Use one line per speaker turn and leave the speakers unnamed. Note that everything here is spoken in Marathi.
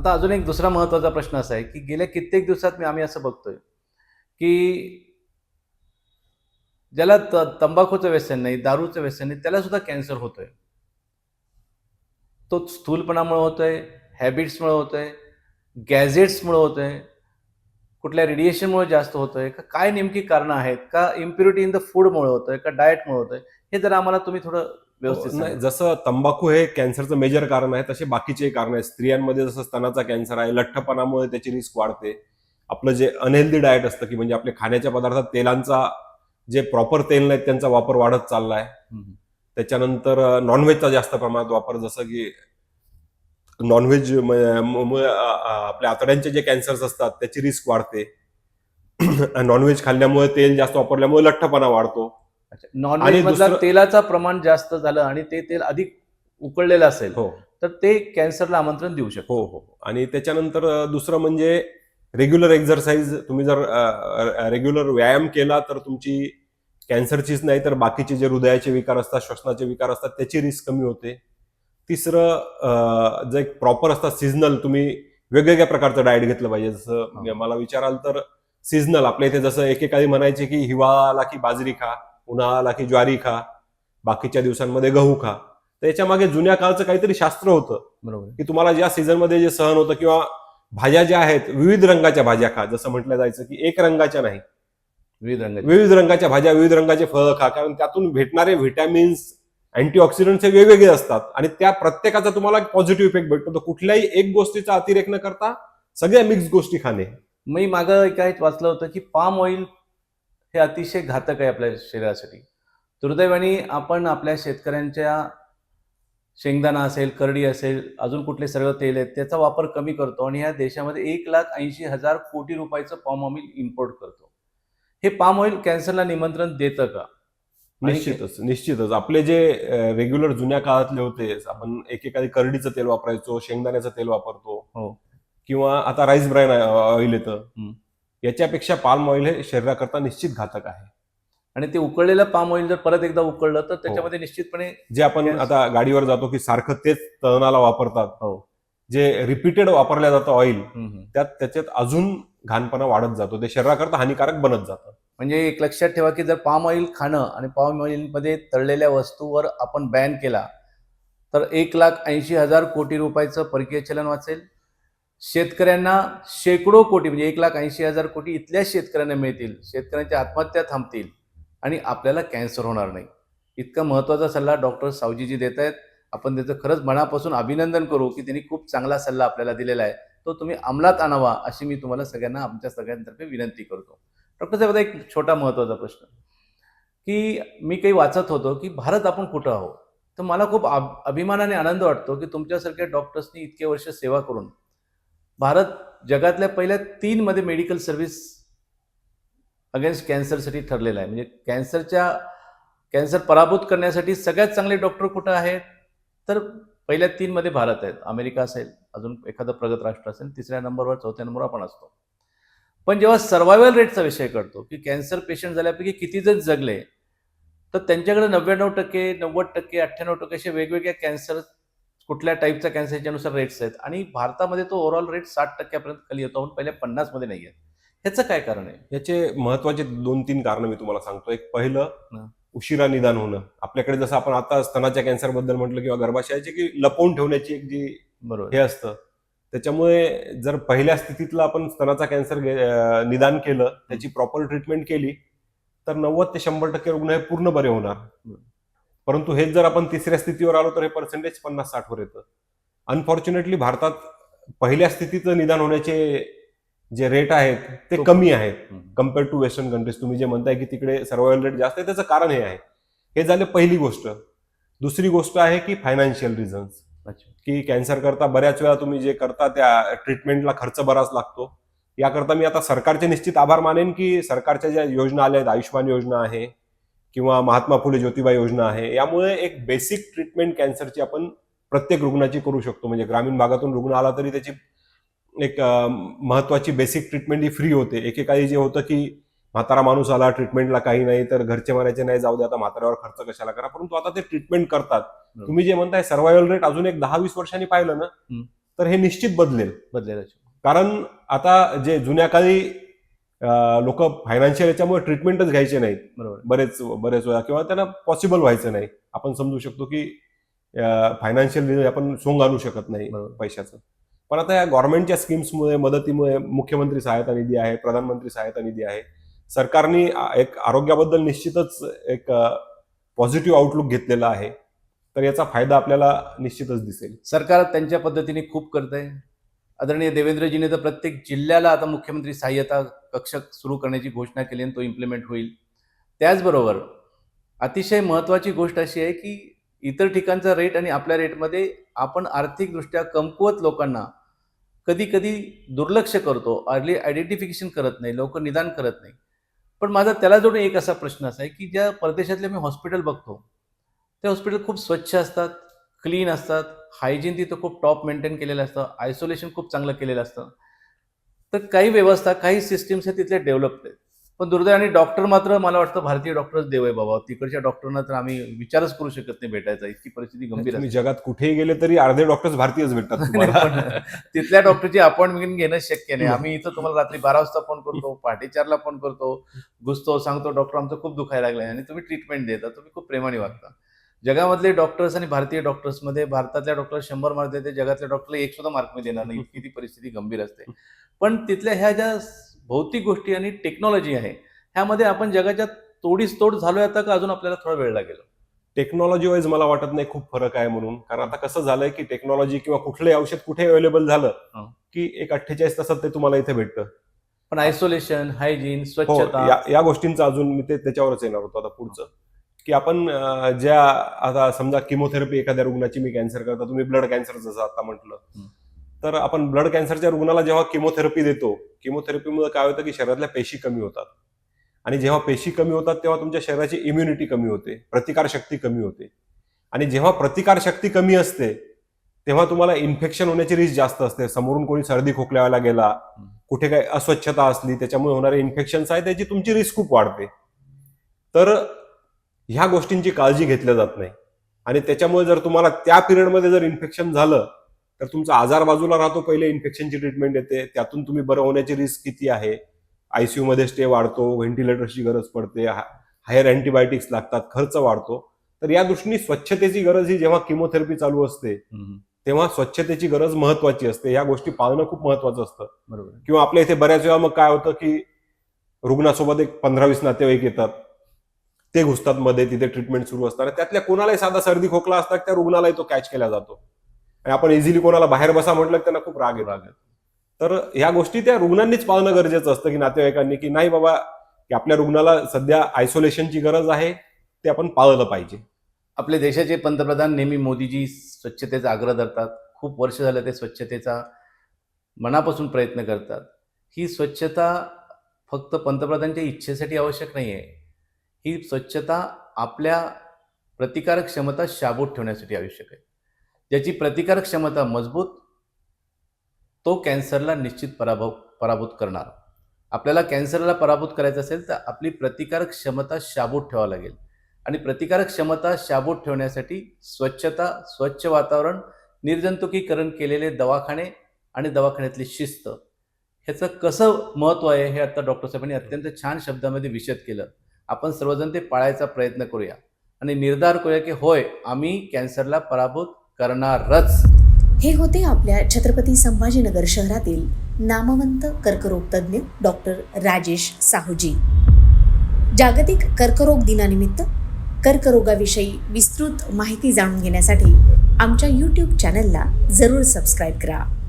आता अजून एक दुसरा महत्त्वाचा प्रश्न असा आहे की गेल्या कित्येक दिवसात मी आम्ही असं बघतोय की ज्याला त तंबाखूचं व्यसन नाही दारूचं व्यसन नाही त्याला सुद्धा कॅन्सर होतोय. तो स्थूलपणामुळे होतोय हॅबिट्समुळे होतोय गॅझेट्समुळे होतोय कुठल्या रेडिएशनमुळे जास्त होतोय का काय नेमकी कारणं आहेत का इम्प्युरिटी इन द फूडमुळे होतोय का डाएटमुळे होतोय हे जर आम्हाला तुम्ही थोडं व्यवस्थित
नाही. जसं तंबाखू हे कॅन्सरचं मेजर कारण आहे तसे बाकीचे कारण आहेत स्त्रियांमध्ये जसं स्तनाचा कॅन्सर आहे लठ्ठपणामुळे त्याची रिस्क वाढते. आपलं जे अनहेल्दी डाएट असतं की म्हणजे आपल्या खाण्याच्या पदार्थात तेलांचा जे प्रॉपर तेल नाहीत त्यांचा वापर वाढत चाललाय.
हम्म.
त्याच्यानंतर नॉनव्हेजचा जास्त प्रमाणात वापर जसं की नॉनव्हेज आपल्या आतड्यांचे जे कॅन्सर्स असतात त्याची रिस्क वाढते. नॉनव्हेज खाल्ल्यामुळे तेल जास्त वापरल्यामुळे लठ्ठपणा वाढतो.
नॉनव्हेज मधला तेलाचं प्रमाण जास्त झालं आणि ते तेल अधिक उकळलेलं असेल
हो.
तर ते कॅन्सरला आमंत्रण देऊ शकतो.
हो हो आणि त्याच्यानंतर दुसरं म्हणजे रेग्युलर एक्झरसाइज तुम्ही जर रेग्युलर व्यायाम केला तर तुमची कॅन्सरचीच नाही तर बाकीचे जे हृदयाचे विकार असतात श्वसनाचे विकार असतात त्याची रिस्क कमी होते. तिसरं जे प्रॉपर असतात सिजनल तुम्ही वेगवेगळ्या प्रकारचं डाएट घेतलं पाहिजे. जसं
हो.
मला विचाराल तर सिजनल आपल्या इथे जसं एकेकाळी म्हणायचे की हिवाळा की बाजरी खा. उन्हाळा आला की ज्वारी खा बाकीच्या दिवसांमध्ये गहू खा. तर याच्या मागे जुन्या काळचं काहीतरी शास्त्र होतं
बरोबर
की तुम्हाला ज्या सीझनमध्ये जे सहन होतं किंवा भाज्या ज्या आहेत विविध रंगाच्या भाज्या खा. जसं म्हटलं जायचं की एक रंगाच्या नाही.
विविध रंगाचे
विविध रंगाच्या भाज्या विविध रंगाचे फळं खा. कारण त्यातून भेटणारे व्हिटॅमिन्स अँटीऑक्सिडंट्स हे वेगवेगळे असतात. आणि त्या प्रत्येकाचा तुम्हाला पॉझिटिव्ह इफेक्ट भेटतो. तर कुठल्याही एक गोष्टीचा अतिरेक न करता सगळ्या मिक्स गोष्टी खाणे.
मी मागं काय वाचलं होतं की पाम ऑइल हे अतिशय घातक आहे आपल्या शरीरासाठी. दुर्दैवाने आपण आपल्या शेतकऱ्यांच्या शेंगदाणा असेल करडी असेल अजून कुठले सर्व तेल आहेत त्याचा वापर कमी करतो आणि ह्या देशामध्ये एक लाख ऐंशी हजार कोटी रुपयाचं पाम ऑइल इम्पोर्ट करतो. हे पाम ऑइल कॅन्सरला निमंत्रण देतं का?
निश्चितच निश्चितच. आपले जे रेग्युलर जुन्या काळातले होते आपण एकेकाळी करडीचं तेल वापरायचो शेंगदाण्याचं तेल वापरतो.
हो.
किंवा आता राईस ब्राईन ऑइल येतं. याच्यापेक्षा पाल्म ऑइल हे शरीराकरता निश्चित घातक आहे
आणि ते उकळलेलं पाम ऑइल जर परत एकदा उकळलं तर त्याच्यामध्ये निश्चितपणे
जे आपण. आता गाडीवर जातो की सारखं तेच तळणाला वापरतात
हो.
जे रिपीटेड वापरल्या जातं ऑइल. त्यात त्याच्यात अजून घाणपणा वाढत जातो ते शरीराकरता हानिकारक बनत जातं
म्हणजे एक लक्षात ठेवा की जर पाम ऑइल खाणं आणि पाम ऑइलमध्ये तळलेल्या वस्तूवर आपण बॅन केला तर एक लाख ऐंशी हजार कोटी रुपयाचं परकीय चलन वाचेल शेतकऱ्यांना शेकडो कोटी म्हणजे एक लाख ऐंशी हजार कोटी इथल्या शेतकऱ्यांना मिळतील. शेतकऱ्यांच्या आत्महत्या थांबतील आणि आपल्याला कॅन्सर होणार नाही. इतका महत्त्वाचा सल्ला डॉक्टर सावजीजी देत आहेत. आपण त्याचं खरंच मनापासून अभिनंदन करू की त्यांनी खूप चांगला सल्ला आपल्याला दिलेला आहे. तो तुम्ही अंमलात आणावा अशी मी तुम्हाला सगळ्यांना आमच्या सगळ्यांतर्फे विनंती करतो. डॉक्टर साहेब आता एक छोटा महत्त्वाचा प्रश्न. की मी काही वाचत होतो की भारत आपण कुठं आहोत? तर मला खूप अभिमानाने आनंद वाटतो की तुमच्यासारख्या डॉक्टर्सनी इतके वर्ष सेवा करून भारत जगातल्या पहिल्या तीनमध्ये मेडिकल सर्व्हिस अगेन्स्ट कॅन्सरसाठी ठरलेला आहे. म्हणजे कॅन्सरच्या कॅन्सर पराभूत करण्यासाठी सगळ्यात चांगले डॉक्टर कुठं आहेत? तर पहिल्या तीनमध्ये भारत आहेत. अमेरिका असेल अजून एखादं प्रगत राष्ट्र असेल तिसऱ्या नंबरवर चौथ्या नंबरवर आपण असतो. पण जेव्हा सर्वायवल रेटचा विषय करतो की कॅन्सर पेशंट झाल्यापैकी किती जण जगले तर त्यांच्याकडे नव्याण्णव टक्के नव्वद टक्के अठ्ठ्याण्णव टक्के असे वेगवेगळ्या कॅन्सर कुठल्या टाईपचा कॅन्सर याच्यानुसार रेट्स आहेत? आणि भारतामध्ये तो ओव्हरऑल रेट साठ टक्क्यापर्यंत खाली येतो पहिल्या पन्नासमध्ये नाही आहेत ह्याचं काय कारण आहे?
याचे महत्त्वाचे दोन तीन कारण मी तुम्हाला सांगतो एक पहिलं. उशिरा निदान होणं. आपल्याकडे जसं आपण आता स्तनाच्या कॅन्सरबद्दल म्हटलं किंवा गर्भाशयाची की लपवून ठेवण्याची एक जी
बरोबर.
हे असतं. त्याच्यामुळे जर पहिल्या स्थितीतलं आपण स्तनाचा कॅन्सर निदान केलं त्याची प्रॉपर ट्रीटमेंट केली तर नव्वद ते शंभर टक्के रुग्ण हे पूर्ण बरे होणार. परंतु हेच जर आपण तिसऱ्या स्थितीवर आलो तर हे पर्सेंटेज पन्नास साठ वर येतं. अनफॉर्च्युनेटली भारतात पहिल्या स्थितीचं निदान होण्याचे जे रेट आहेत ते कमी आहेत.
हम्म.
कंपेअर टू वेस्टर्न कंट्रीज तुम्ही जे म्हणताय की तिकडे सर्वायवल रेट जास्त आहे त्याचं कारण हे आहे. हे झाले पहिली गोष्ट. दुसरी गोष्ट आहे की फायनान्शियल रिझन्स की कॅन्सर करता बऱ्याच वेळा तुम्ही जे करता त्या ट्रीटमेंटला खर्च बराच लागतो. याकरता मी आता सरकारचे निश्चित आभार मानेन की सरकारच्या ज्या योजना आल्या आहेत आयुष्यमान योजना आहे किंवा महात्मा फुले ज्योतिबा योजना आहे यामुळे एक बेसिक ट्रीटमेंट कॅन्सरची आपण प्रत्येक रुग्णाची करू शकतो. म्हणजे ग्रामीण भागातून रुग्ण आला तरी त्याची एक महत्वाची बेसिक ट्रीटमेंट ही फ्री होते. एकेकाळी जे होतं की म्हातारा माणूस आला ट्रीटमेंटला काही नाही तर घरचे म्हणायचे नाही जाऊ दे आता म्हाताऱ्यावर खर्च कशाला करा. परंतु आता ते ट्रीटमेंट करतात. तुम्ही जे म्हणताय सर्वायवल रेट अजून एक दहा वीस वर्षांनी पाहिलं ना. तर हे निश्चित बदलेल.
बदलेल
कारण आता जे जुन्या काळी लोक फायनान्शियल याच्यामुळे ट्रीटमेंटच घ्यायचे नाहीत.
बरोबर.
बरेच बरेच वेळा किंवा त्यांना पॉसिबल व्हायचं नाही. आपण समजू शकतो की फायनान्शियल आपण सोंग आणू शकत नाही. पैशाचं. पण आता या गव्हर्नमेंटच्या स्कीम्समुळे मदतीमुळे मुख्यमंत्री सहायता निधी आहे प्रधानमंत्री सहायता निधी आहे. सरकारने एक आरोग्याबद्दल निश्चितच एक पॉझिटिव्ह आउटलुक घेतलेला आहे. तर याचा फायदा आपल्याला निश्चितच दिसेल.
सरकार त्यांच्या पद्धतीने खूप करत आहे आदरणीय देवेंद्रजीने तर प्रत्येक जिल्ह्याला आता मुख्यमंत्री सहाय्यता कक्ष सुरू करण्याची घोषणा केली आणि तो इम्प्लिमेंट होईल. त्याचबरोबर अतिशय महत्त्वाची गोष्ट अशी आहे की इतर ठिकाणचा रेट आणि आपल्या रेटमध्ये आपण आर्थिकदृष्ट्या कमकुवत लोकांना कधी कधी दुर्लक्ष करतो अर्ली आयडेंटिफिकेशन करत नाही लोक निदान करत नाही. पण माझा त्याला जोडून एक असा प्रश्न असा आहे की ज्या परदेशातले मी हॉस्पिटल बघतो ते हॉस्पिटल खूप स्वच्छ असतात क्लीन असतात हायजीन तिथं खूप टॉप मेंटेन केलेलं असतं आयसोलेशन खूप चांगलं केलेलं असतं. तर काही व्यवस्था काही सिस्टीम्स आहेत तिथल्या डेव्हलप्ड आहेत. पण दुर्दैवाने डॉक्टर मात्र मला वाटतं भारतीय डॉक्टरच देव आहे बाबा. तिकडच्या डॉक्टरना तर आम्ही विचारच करू शकत नाही भेटायचा. इतकी परिस्थिती गंभीर असते.
जगात कुठेही गेले तरी अर्धे डॉक्टर्स भारतीयच भेटतात
तिथल्या डॉक्टरची अपॉइंटमेंट घेणं शक्य नाही. आम्ही इथं तुम्हाला रात्री बारा वाजता फोन करतो पहाटे चारला फोन करतो घुसतो सांगतो डॉक्टर आमचं खूप दुखायला लागलंय आणि तुम्ही ट्रीटमेंट देता तुम्ही खूप प्रेमाने वागता. जगामधले डॉक्टर्स आणि भारतीय डॉक्टर्समध्ये भारतातल्या डॉक्टर शंभर मार्क देते जगातल्या डॉक्टरला एक सुद्धा मार्क मी देणार नाही. इतकी ती परिस्थिती गंभीर असते. पण तिथल्या ह्या ज्या भौतिक गोष्टी आणि टेक्नॉलॉजी आहे ह्यामध्ये आपण जगाच्या तोडीस तोड झालोय आता का अजून आपल्याला थोडा वेळ लागेल?
टेक्नॉलॉजी वाईज मला वाटत नाही खूप फरक आहे म्हणून. कारण आता कसं झालंय की टेक्नॉलॉजी किंवा कुठलंही औषध कुठे अवेलेबल झालं
हं.
की एक अठ्ठेचाळीस तासात ते तुम्हाला इथे भेटतं.
पण आयसोलेशन हायजीन
हो
स्वच्छता.
या- या गोष्टींचं अजून मी ते त्याच्यावरच येणार होतो आता पुढचं. की आपण ज्या आता समजा किमोथेरपी एखाद्या रुग्णाची मी कॅन्सर करता तुम्ही ब्लड कॅन्सर जसं आता म्हटलं. तर आपण ब्लड कॅन्सरच्या रुग्णाला जेव्हा किमोथेरपी देतो किमोथेरपीमुळे काय होतं की शरीरातल्या पेशी कमी होतात आणि जेव्हा पेशी कमी होतात तेव्हा तुमच्या शरीराची इम्युनिटी कमी होते प्रतिकारशक्ती कमी होते आणि जेव्हा प्रतिकारशक्ती कमी असते तेव्हा तुम्हाला इन्फेक्शन होण्याची रिस्क जास्त असते समोरून कोणी सर्दी खोकल्याला गेला. कुठे काही अस्वच्छता असली त्याच्यामुळे होणारे इन्फेक्शन्स आहे त्याची तुमची रिस्क खूप वाढते तर ह्या गोष्टींची काळजी घेतल्या जात नाही. आणि त्याच्यामुळे जर तुम्हाला त्या पिरियडमध्ये जर इन्फेक्शन झालं तर तुमचा आजार बाजूला राहतो पहिले इन्फेक्शनची ट्रीटमेंट येते त्यातून तुम्ही बरं होण्याची रिस्क किती आहे? आयसीयू मध्ये स्टे वाढतो व्हेंटिलेटरची गरज पडते हायर अँटीबायोटिक्स लागतात खर्च वाढतो. तर या दृष्टीने स्वच्छतेची गरज ही जेव्हा किमोथेरपी चालू असते तेव्हा स्वच्छतेची गरज महत्वाची असते. या गोष्टी पाळणं खूप महत्वाचं असतं.
बरोबर.
किंवा आपल्या इथे बऱ्याच वेळा मग काय होतं की रुग्णासोबत एक पंधरा वीस नातेवाईक येतात. ते घुसतात मध्ये तिथे ट्रीटमेंट सुरू असताना त्यातल्या कोणालाही साधा सर्दी खोकला असतात त्या रुग्णालाही तो कॅच केला जातो. आणि आपण इझिली कोणाला बाहेर बसा म्हटलं की त्यांना खूप
राग येतो.
तर ह्या गोष्टी त्या रुग्णांनीच पाळणं गरजेचं असतं की नातेवाईकांनी की नाही बाबा की आपल्या रुग्णाला सध्या आयसोलेशनची गरज आहे ते आपण पाळलं पाहिजे.
आपले देशाचे पंतप्रधान नेहमी मोदीजी स्वच्छतेचा आग्रह धरतात. खूप वर्ष झालं ते स्वच्छतेचा मनापासून प्रयत्न करतात. ही स्वच्छता फक्त पंतप्रधानांच्या इच्छेसाठी आवश्यक नाही आहे ही स्वच्छता आपल्या प्रतिकारक क्षमता शाबूत ठेवण्यासाठी आवश्यक आहे. ज्याची प्रतिकारक क्षमता मजबूत तो कॅन्सरला निश्चित पराभव पराभूत करणार. आपल्याला कॅन्सरला पराभूत करायचं असेल तर आपली प्रतिकारक क्षमता शाबूत ठेवावं लागेल. आणि प्रतिकारक क्षमता शाबूत ठेवण्यासाठी स्वच्छता स्वच्छ वातावरण निर्जंतुकीकरण केलेले दवाखाने आणि दवाखान्यातली शिस्त ह्याचं कसं महत्त्व आहे हे आता डॉक्टर साहेबांनी अत्यंत छान शब्दामध्ये विशद केलं. आपण सर्वजण ते पाळायचा प्रयत्न करूया. आणि निर्धार करूया की होय आम्ही कॅन्सरला पराभूत करणारच.
हे होते आपल्या छत्रपती संभाजीनगर शहरातील नामवंत कर्करोग तज्ज्ञ डॉक्टर राजेश साहूजी. जागतिक कर्करोग दिनानिमित्त कर्करोगाविषयी विस्तृत माहिती जाणून घेण्यासाठी आमच्या यूट्यूब चॅनलला जरूर सबस्क्राईब करा.